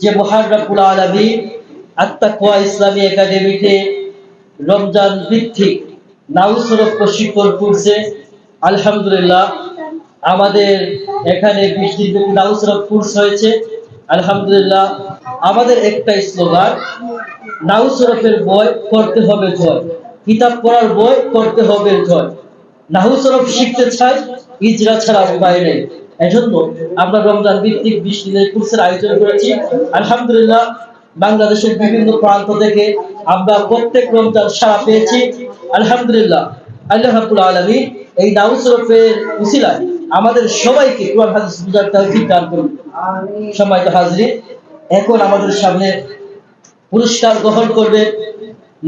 যে মহারাবুল আলমী আত্মাকুয়া ইসলামী একাডেমিতে রমজান ভিত্তিক নাউসরফ প্রশিক্ষণ করছে। আলহামদুলিল্লাহ, আমাদের এখানে বিশ দিন নাউসরফ কোর্স হয়েছে। আলহামদুলিল্লাহ, আমাদের একটাই স্লোগান নাউসরফের বই করতে হবে জয়। কিতাব পড়ার বই করতে হবে জয়। নাহুসরফ শিখতে চাই, ইজরা ছাড়া উপায় নেই। এজন্য আমরা রমজান ভিত্তিক বিশ দিনের কোর্সের আয়োজন করেছি। আলহামদুলিল্লাহ, বাংলাদেশের বিভিন্ন প্রান্ত থেকে আমরা প্রত্যেক রমজান সারা পেয়েছি। আলহামদুলিল্লাহ, আল্লাহ রাব্বুল আলামিন এই নাউসরফের উসিলায় আমাদের সবাইকে কোরআন, হাদিস বুঝার তৌফিক দান করুন। সম্মানিত হাজরিন, এখন আমাদের সামনে পুরস্কার গ্রহণ করবে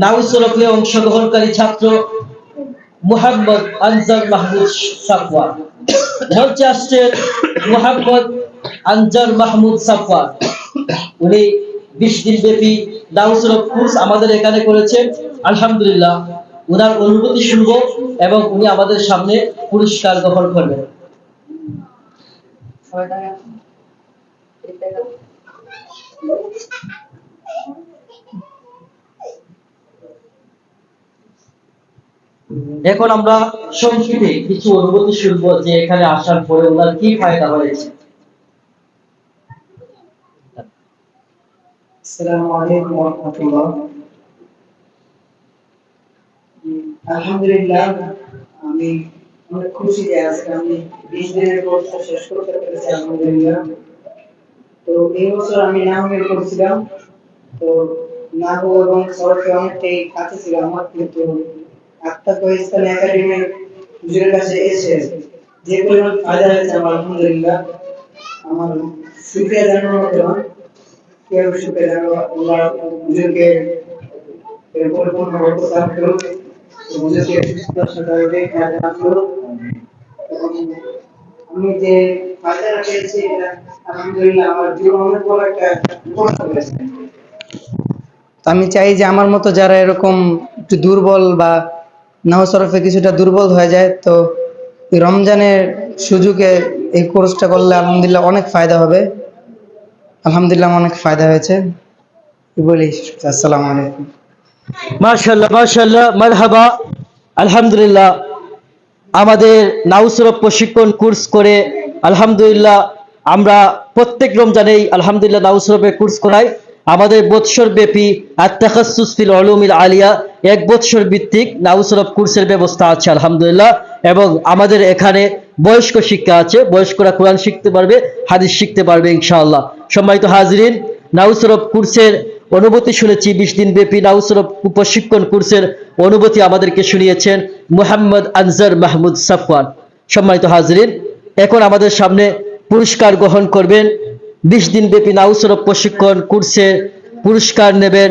নাউসরফে অংশগ্রহণকারী ছাত্র মোহাম্মদ আনজার মাহমুদ সাফওয়া মঞ্চে আসছেন মোহাম্মদ আনজার মাহমুদ সাফওয়া উনি বিশ দিন ব্যাপী দাউসরফ কোর্স আমাদের এখানে করেছেন। আলহামদুলিল্লাহ ওনার অনুভূতি শুনব এবং উনি আমাদের সামনে পুরস্কার গ্রহণ করবেন। এখন আমরা সংস্কৃতি, কিছু অনুভূতি শুনব যে এখানে আসার পরে ওনার কি ফায়দা হয়েছে। আলহামদুলিল্লাহ, আমি অনেক খুশি যে আজকে আমি বিশ দিনের কোর্সটা শেষ করতে পেরেছি, আলহামদুলিল্লাহ। তো এই বছর আমি নাহমের করছিলাম তো নাহু এবং সরকে অনেকটাই কাছে ছিল আমার, কিন্তু আত্মা ইসলাম একাডেমির হুজুরের কাছে এসে যে পরিমাণ ফায়দা হয়েছে আমার আলহামদুলিল্লাহ। আমার সুখে জানানোর মতো নয়। কেউ সুখে জানানো আল্লাহ হুজুরকে পরিপূর্ণ এবং আমি যে এটা আলহামদুলিল্লাহ আমার জীবনে বড় একটা আমি চাই যে আমার মতো যারা এরকম একটু দুর্বল বা নাহসরফে কিছুটা দুর্বল হয়ে যায়, তো রমজানের সুযোগে এই কোর্সটা করলে আলহামদুলিল্লাহ অনেক ফায়দা হবে। আলহামদুলিল্লাহ অনেক ফায়দা হয়েছে। বলি আসসালামু আলাইকুম। মাশাল্লাহ মাশাল্লাহ মারহাবা। আলহামদুলিল্লাহ, আমাদের নাউসরফ প্রশিক্ষণ কোর্স করে আলহামদুলিল্লাহ আমরা প্রত্যেক রমজানেই আলহামদুলিল্লাহ নাউসরফের কোর্স করাই। আমাদের বৎসর ব্যাপী আত্মাখাসুস ফিল আলিয়া এক বৎসর ভিত্তিক নাউসরফ কোর্সের ব্যবস্থা আছে, আলহামদুলিল্লাহ। এবং আমাদের এখানে বয়স্ক শিক্ষা আছে, বয়স্করা কোরআন শিখতে পারবে, হাদিস শিখতে পারবে, ইনশাআল্লাহ। সম্মানিত হাজরিন নাউসরফ কোর্সের অনুভূতি শুনেছি, বিশ দিন ব্যাপী নাউসরফ প্রশিক্ষণ কোর্সের অনুভূতি আমাদেরকে শুনিয়েছেন মুহাম্মদ আনজার মাহমুদ সাফওয়ান। সম্মানিত হাজরিন, এখন আমাদের সামনে পুরস্কার গ্রহণ করবেন বিশ দিন ব্যাপী নাউসরফ প্রশিক্ষণ কোর্সে পুরস্কার নেবেন।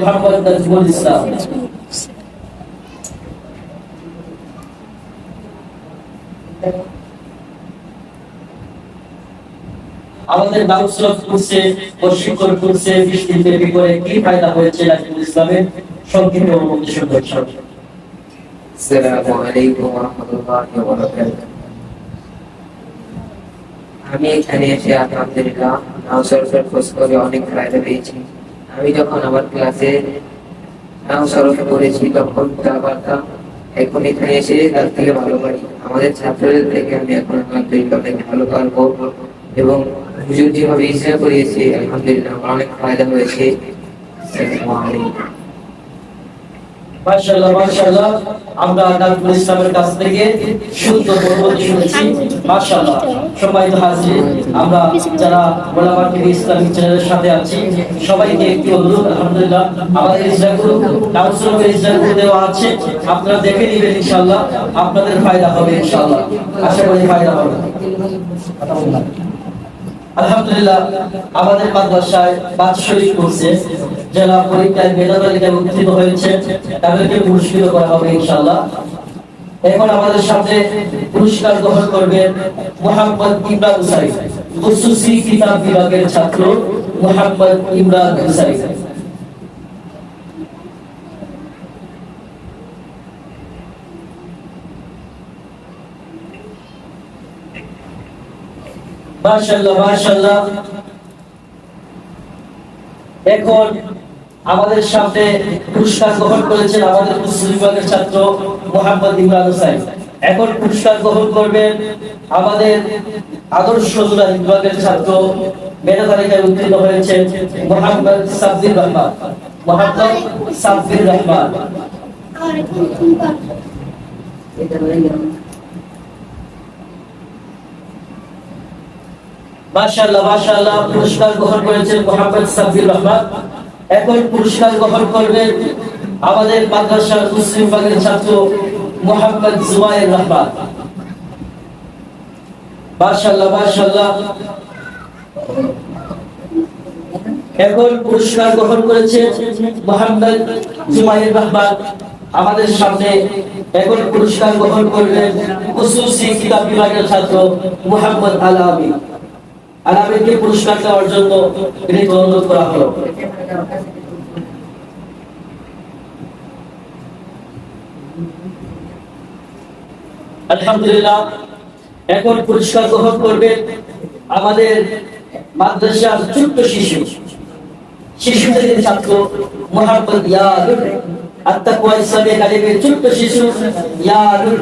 আমাদের নাউসরফ কোর্সে প্রশিক্ষণ কোর্সে বিশ দিন ব্যাপী করে কি ফায়দা হয়েছে নাজিমুল ইসলামের সংক্ষিপ্ত অনুমতি সুন্দর আসসালামু আলাইকুম ওয়া আমি এখানে এসে আলহামদুলিল্লাহ করে অনেক ফায়দা পেয়েছি। আমি যখন আমার ক্লাসে নাউসরফে পড়েছি তখন তা পারতাম এখন এখানে এসে তার থেকে ভালো পারি। আমাদের ছাত্রদের থেকে আমি এখন আলহামদুলিল্লাহ অনেক ভালো পারব এবং হুজুর যেভাবে ইচ্ছা করিয়েছে, আলহামদুলিল্লাহ অনেক ফায়দা হয়েছে। আসসালামু আলাইকুম। মাশাআল্লাহ মাশাআল্লাহ। আমরা নাজমুল ইসলামের কাছ থেকে সুন্দর অনুভূতি শুনেছি। মাশাআল্লাহ। সম্মানিত হাজির আমরা যারা গোলামার টিভি ইসলামিক চ্যানেলের সাথে আছি, সবাইকে একটি অনুরোধ, আলহামদুলিল্লাহ। আমাদের ইসলামগুলো নাউসরফের ইসলামগুলো দেওয়া আছে। আপনারা দেখে নেবেন, ইনশাআল্লাহ। আপনাদের ফায়দা হবে, ইনশাআল্লাহ। আশা করি ফায়দা হবে। আলহামদুলিল্লাহ, আমাদের মাদ্রাসায় বাৎসরিক কোর্সে পরীক্ষায় মেধা তালিকায় হয়েছে। তাদেরকে পুরস্কৃত করা হবে ইনশাআল্লাহ। এখন আমাদের সাথে পুরস্কার গ্রহণ করবেন মোহাম্মদ ইমরান হুসাইন, খুসুসি কিতাব বিভাগের ছাত্র মোহাম্মদ ইমরান হুসাইন। মাশাআল্লাহ মাশাআল্লাহ। এখন আমাদের সামনে পুরস্কার গ্রহণ করেছেন আমাদের মুসলিম বিভাগের ছাত্র মোহাম্মদ ইমরান হোসেন। এখন পুরস্কার গ্রহণ করবেন আমাদের আদর্শ দুলাল বিভাগের ছাত্র মেধা তালিকায় উত্তীর্ণ হয়েছেন মোহাম্মদ সাব্বির রহমান। মোহাম্মদ সাব্বির রহমান। মাশাআল্লাহ মাশাআল্লাহ, পুরস্কার গ্রহণ করেছেন মোহাম্মদ সাব্বির রহমান। পুরস্কার গ্রহণ আমাদের মুসলিম বিভাগের ছাত্র মোহাম্মদ রহমান। মাশাআল্লাহ মাশাআল্লাহ। পুরস্কার গ্রহণ করেছে মোহাম্মদ রহমান। আমাদের সামনে এখন পুরস্কার গ্রহণ করবেন খুসুসি কিতাব বিভাগের ছাত্র মোহাম্মদ আলামী আলামীকে পুরস্কার দেওয়ার জন্য বিনীত অনুরোধ করা হলো। আলহামদুলিল্লাহ, এখন পুরস্কার গ্রহণ করবে আমাদের মাদ্রাসার ছোট্ট শিশু। শিশু ছাত্র মোহাম্মদ ইয়াদুল আত্তাকুয়া ইসলামী একাডেমির ছোট্ট শিশু ইয়াদুল।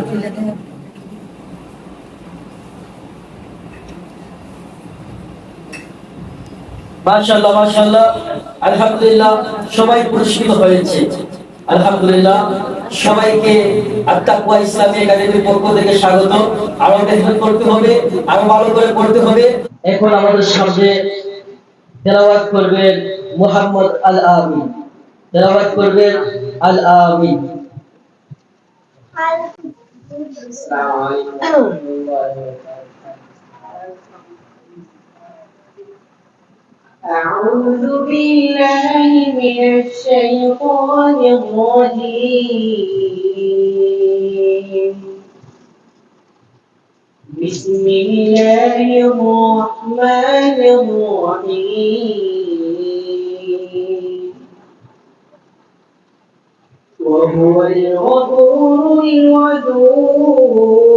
মাশাআল্লাহ মাশাআল্লাহ। আলহামদুলিল্লাহ সবাই পুরস্কৃত হয়েছে। আলহামদুলিল্লাহ সবাইকে আত্তাকুয়া ইসলামী একাডেমির পক্ষ থেকে স্বাগত। আরও মেহনত করতে হবে আরও ভালো করে পড়তে হবে। এখন আমাদের সামনে তেলাওয়াত করবেন মুহাম্মদ আল আমিন তেলাওয়াত করবেন আল আমিন أعوذ بالله من الشيطان الرجيم. بسم الله الرحمن الرحيم. وهو الغفور الودود.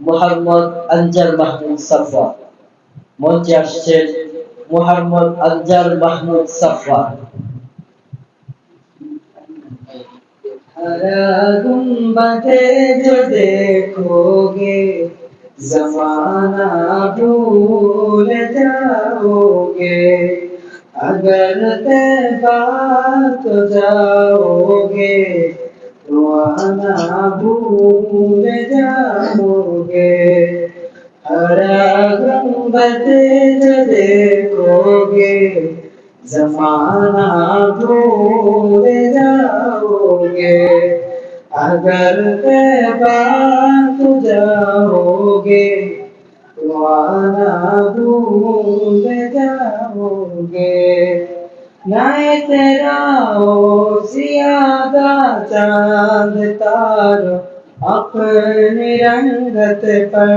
মোহাম্মদ আনজার মাহমুদ সাফা মঞ্চে আসছেন মোহাম্মদ আনজার মাহমুদ সাফা हरा गुम्बदे जो देखोगे जमाना भूल जाओगे अगर तैबा तो जाओगे तो आना भूल जाओगे। हरा गुंबद देखोगे जमाना भूल जाओगे। अगर तैबा तो जाओगे तो आना भूल जाओगे। नए तेरा ओ सियादा चाँद तारो अपनी रंगत पर।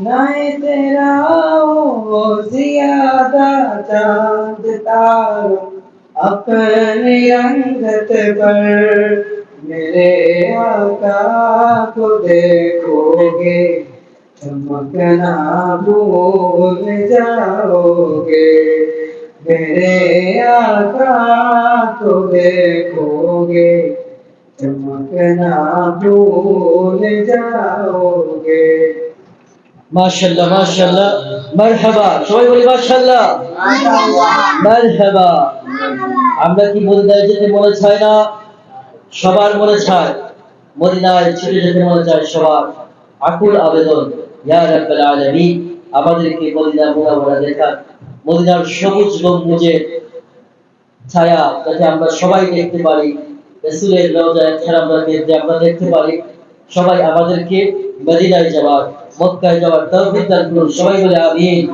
नए तेरा ज़्यादा चाँद तारो अपनी रंगत पर। मेरे आका को देखोगे, चमकना भूल जाओगे। मेरे आका को देखोगे चमकना भूल जाओगे মাশাআল্লাহ মাশাআল্লাহ মারহাবা সবাই বলি মাশাআল্লাহ মারহাবা আমরা কি মদিনায় যেতে মনে চায় না সবার মনে চায় মদিনায় ছুটে যেতে মনে চায় সবার আকুল আবেদন ইয়া রাব্বাল আলামিন আমাদেরকে মদিনা মুনাওয়ারা দেখান। মদিনার সবুজ গম্বুজের ছায়া যাতে আমরা সবাই দেখতে পারি। রওজায় আমরা দেখতে পারি। সবাই আমাদেরকে মদিনায় যাওয়ার, মক্কায় যাওয়ার তৌফিক দান করুন। সবাই বলে আমিন।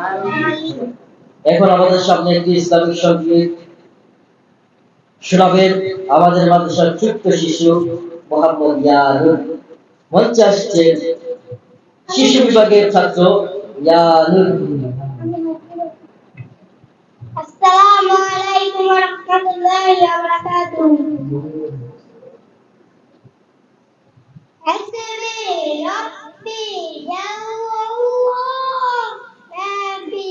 এখন আমাদের সামনে একটি ইসলামিক সংগীত শোনাবেন আমাদের মাদ্রাসার ছোট্ট শিশু মোহাম্মদ ইয়ানুর মঞ্চে শিশু বিভাগের ছাত্র Ya Nur. Assalamualaikum warahmatullahi wabarakatuh. Hasbi Rabbi ya Nabi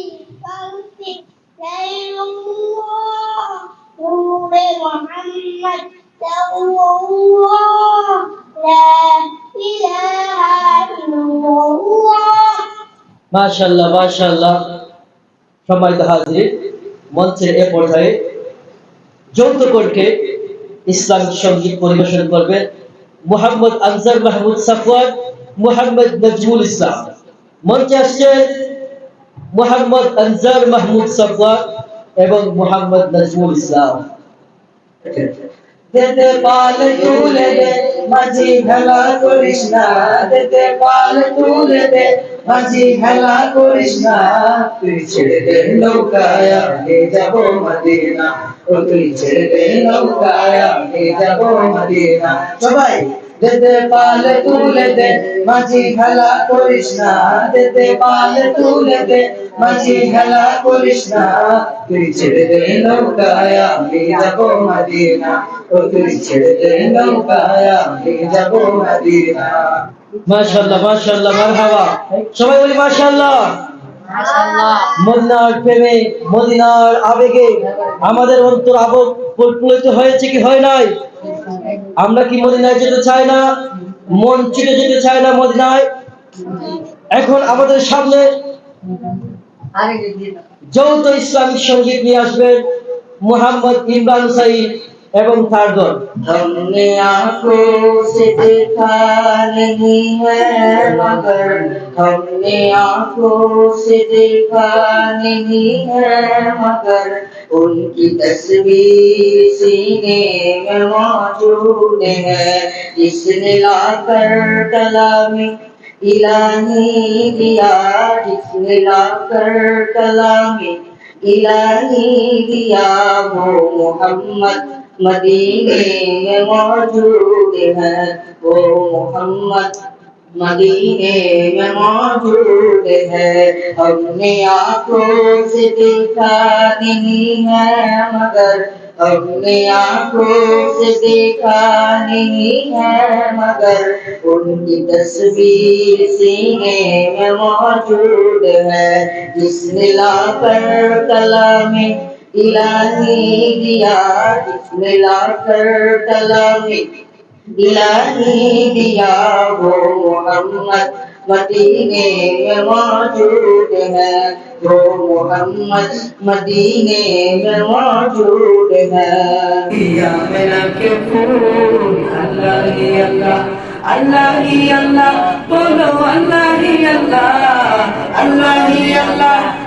Muhammad Sallallahu মাশাআল্লাহ মাশাআল্লাহ। সম্মানিত হাজির মঞ্চের এ পর্যায়ে যৌথ কণ্ঠে ইসলামিক সংগীত পরিবেশন করবেন মোহাম্মদ আনসার মাহমুদ সাফওয়ান, মোহাম্মদ নজমুল ইসলাম। মঞ্চে আসছেন মোহাম্মদ আনসার মাহমুদ সাফওয়ান এবং মোহাম্মদ নজমুল ইসলাম। যেতে পাল তুলে দে, মাঝি করিস না। যেতে পাল তুলে দে মাঝি খেলা করিস না, তুই ছেড়ে দে নৌকায়, আমি যাব মদিনা। ও তুই ছেড়ে দে নৌকায়, আমি যাব মদিনা। সবাই যেতে পাল তুলে দে, মাঝি খেলা করিস না। যেতে পাল তুলে দে, মাঝি খেলা করিস না। তুই ছেড়ে দে নৌকায়, আমি যাব মদিনা। ও তুই ছেড়ে দে নৌকায়, আমি যাব মদিনা। মাশাআল্লাহ মাশাআল্লাহ মারহাবা। সবাই বলি মাশাআল্লাহ। মদিনার প্রেমে মদিনার আবেগে আমাদের অন্তর আবেগ প্রফুল্লিত হয়েছে কি হয় নাই? আমরা কি মদিনায় যেতে চাই না? মন চিটে যেতে চাই না মদিনায়? এখন আমাদের সামনে যৌথ ইসলামিক সংগীত নিয়ে আসবেন মোহাম্মদ ইমরান হুসাইন एवं थर्ड वन हमने आँखों से देखा नहीं है मगर हमने आँखों से देखा नहीं है मगर उनकी तस्वीर सीने में मौजूद है किसने लाकर कला में इलाही दिया, जिसने लाकर कला में इलाही दिया, वो मोहम्मद मदीने में मौजूद है वो मोहम्मद मदीने में मौजूद है हमने आँखों से देखा नहीं है मगर हमने आँखों से देखा नहीं है मगर उनकी तस्वीर सीने में मौजूद है जिसने लाकर कलामी इलाही दिया जिसने लाकर कलामी इलाही दिया वो मोहम्मद मदीने में मौजूद है। वो मोहम्मद मदीने में मौजूद है। या मेरा के फूल, अल्लाह ही अल्लाह अल्लाह ही अल्लाह, बोलो अल्लाह ही अल्लाह अल्लाह ही अल्लाह।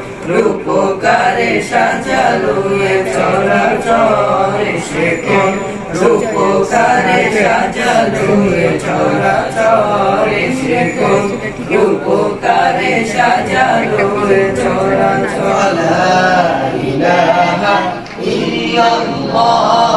রূপকারে সাজালো চরাচর সে কোন রূপকারে সাজালো চরাচর সে কোন রূপকারে সাজালো চরাচর ইলাহা ইল্লাল্লাহ।